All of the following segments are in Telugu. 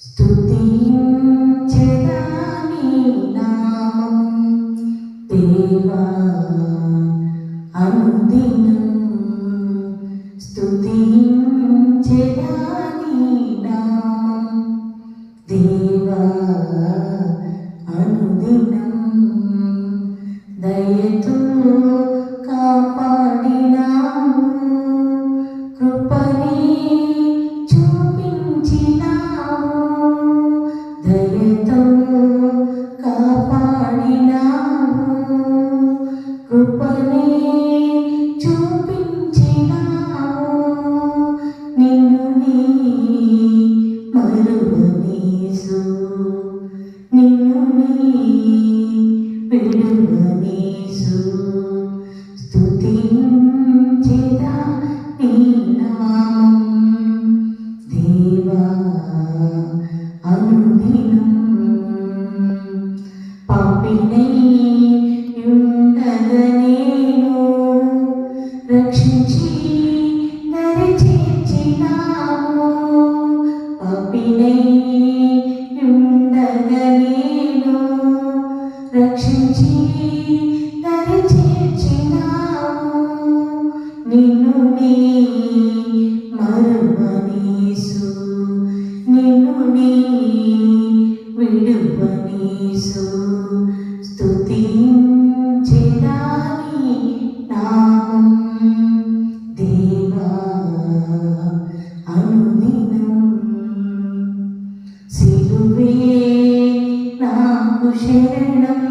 స్తుతించెదా నీ నామం దేవా అనుదినం. స్తుతించెదా నామం దేవా కృపని రక్షించి దరి చేర్చినావు. నిన్ను నీ మరువనీసు. నిన్ను నీ విడువనీసు. స్తుతించెదాని నామం దేవా అనుదినం. సిలువే నాకు శరణం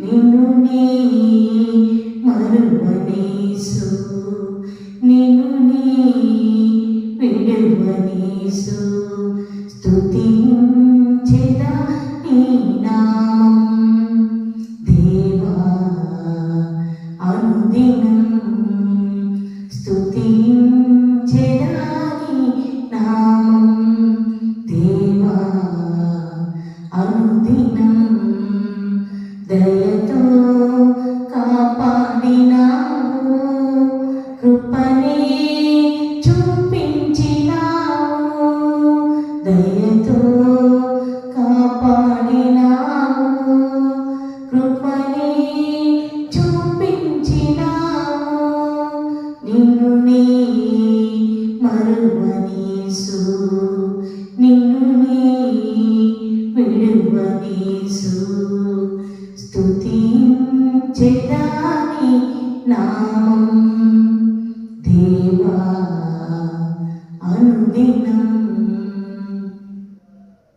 నిన్ను నీ మరువనీసు. నిన్ను విడువనీసు. స్తుతించెదా కృపనే చూపించినావు. దయతో కాపాడినావు. కృపనే చూపించినావు. నిన్ను నీ మరువనీసు. నిన్ను నీ విడువనీసు. స్తుతించెదాని నామం Amen.